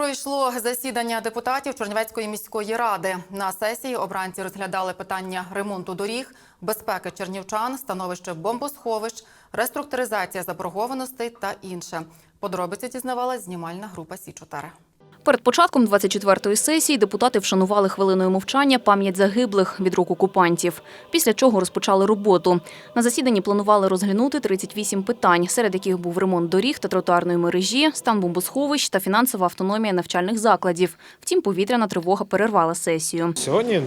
Пройшло засідання депутатів Чернівецької міської ради. На сесії обранці розглядали питання ремонту доріг, безпеки чернівчан, становище бомбосховищ, реструктуризація заборгованостей та інше. Подробиці дізнавалась знімальна група Сі 4 Перед початком 24-ї сесії депутати вшанували хвилиною мовчання пам'ять загиблих від рук окупантів, після чого розпочали роботу. На засіданні планували розглянути 38 питань, серед яких був ремонт доріг та тротуарної мережі, стан бомбосховищ та фінансова автономія навчальних закладів. Втім, повітряна тривога перервала сесію. Сьогодні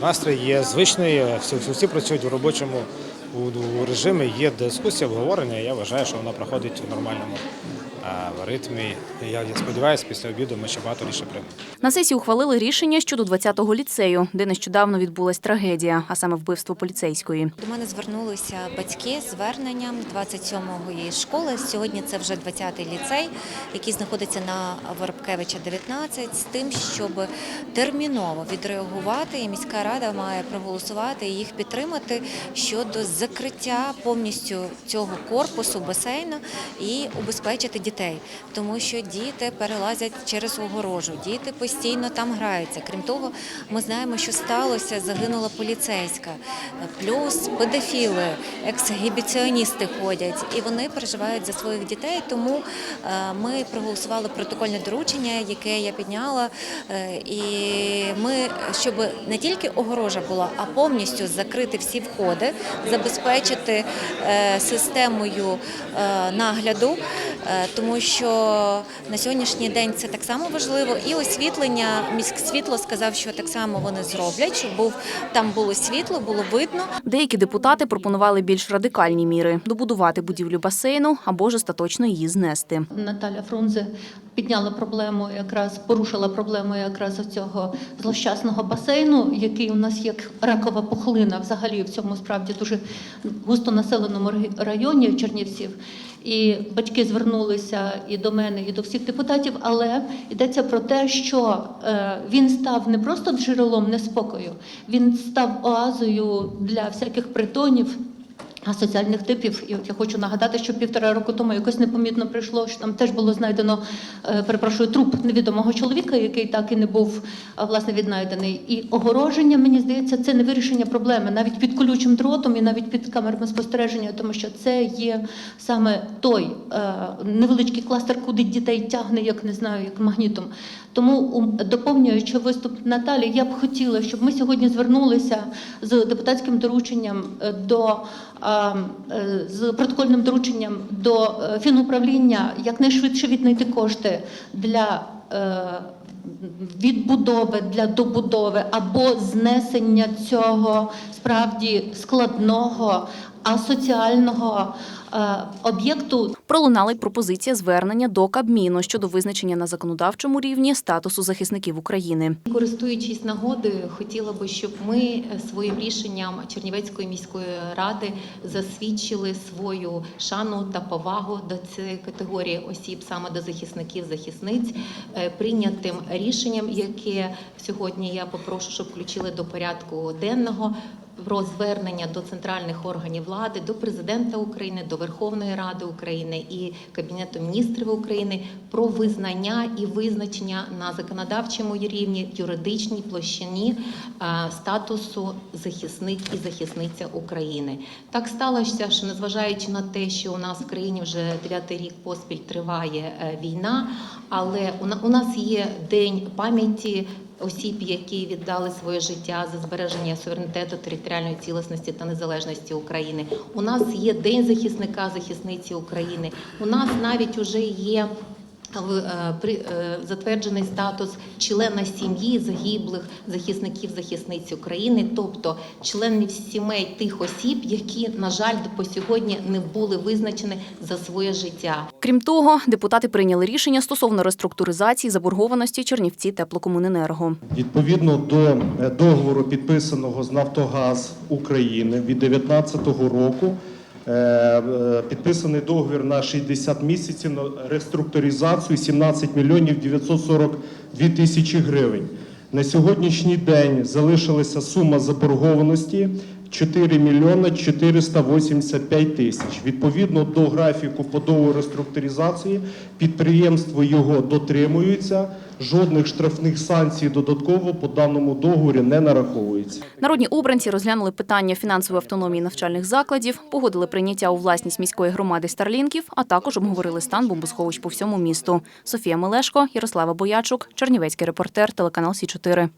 настрій є звичний, всі, всі, всі працюють у робочому у, у режимі, є дискусія, обговорення. Я вважаю, що вона проходить в нормальному а, ритмі. Я, я сподіваюся, після обіду ми ще багато рішень приймемо. На сесії ухвалили рішення щодо 20-го ліцею, де нещодавно відбулась трагедія, а саме вбивство поліцейської. До мене звернулися батьки з зверненням 27-ї школи. Сьогодні це вже 20-й ліцей, який знаходиться на Воробкевича 19, з тим, щоб терміново відреагувати, і міська рада має проголосувати і їх підтримати щодо закриття повністю цього корпусу басейну і убезпечити дітей, тому що діти перелазять через огорожу, діти постійно там граються. Крім того, ми знаємо, що сталося, загинула поліцейська, плюс педофіли, ексгібіціоністи ходять, і вони переживають за своїх дітей. Тому е, ми проголосували протокольне доручення, яке я підняла. е, І ми, щоб не тільки огорожа була, а повністю закрити всі входи, забезпечити е, системою нагляду, тому що на сьогоднішній день це так само важливо. І освітлення міськсвітло сказав, що так само вони зроблять, щоб був там було світло, було видно. Деякі депутати пропонували більш радикальні міри добудувати будівлю басейну або ж остаточно її знести. Наталя Фрунзе підняла проблему, якраз порушила проблему якраз цього злощасного басейну, який у нас як ракова пухлина, взагалі в цьому справді дуже густонаселеному ри- районі Чернівців. І батьки звернулися і до мене, і до всіх депутатів, але йдеться про те, що е, він став не просто джерелом неспокою, він став оазою для всяких притонів. Соціальних типів, і от я хочу нагадати, що півтора року тому якось непомітно прийшло, що там теж було знайдено, е, перепрошую, труп невідомого чоловіка, який так і не був власне віднайдений. І огороження, мені здається, це не вирішення проблеми навіть під колючим дротом і навіть під камерами спостереження, тому що це є саме той е, невеличкий кластер, куди дітей тягне, як не знаю, як магнітом. Тому, доповнюючи виступ Наталі, я б хотіла, щоб ми сьогодні звернулися з депутатським дорученням е, до з протокольним дорученням до е, фінуправління якнайшвидше віднайти кошти для. е, Відбудови для добудови або знесення цього справді складного асоціального е, об'єкту Пролунала й пропозиція звернення до Кабміну щодо визначення на законодавчому рівні статусу захисників України. Користуючись нагодою, хотіла би, щоб ми е, своїм рішенням Чернівецької міської ради засвідчили свою шану та повагу до цієї категорії осіб, саме до захисників захисниць, е, прийнятим рішенням, яке сьогодні я попрошу, щоб включили до порядку денного. Про звернення до центральних органів влади, до президента України, до Верховної Ради України і Кабінету міністрів України про визнання і визначення на законодавчому рівні юридичній площині е, статусу захисник і захисниця України. Так сталося, що незважаючи на те, що у нас в країні вже дев'ятий рік поспіль триває е, війна, але у на- у нас є день пам'яті осіб, які віддали своє життя за збереження суверенітету, територіальної цілісності та незалежності України. У нас є День захисника захисниці України. У нас навіть уже є. В- е, при- е, затверджений статус члена сім'ї загиблих захисників захисниць України, тобто членів сімей тих осіб, які, на жаль, по сьогодні не були визначені за своє життя. Крім того, депутати прийняли рішення стосовно реструктуризації заборгованості Чернівці теплокомуненерго. Відповідно до е, договору, підписаного з Нафтогаз України від 2019 року, підписаний договір на 60 місяців на реструктуризацію 17 мільйонів 942 тисячі гривень. На сьогоднішній день залишилася сума заборгованості 4 мільйони 485 тисяч. Відповідно до графіку по договору реструктуризації підприємство його дотримується. Жодних штрафних санкцій додатково по даному договорі не нараховується. Народні обранці розглянули питання фінансової автономії навчальних закладів, погодили прийняття у власність міської громади старлінків, а також обговорили стан бомбосховищ по всьому місту. Софія Мелешко, Ярослава Боячук, Чернівецький репортер, телеканал Сі 4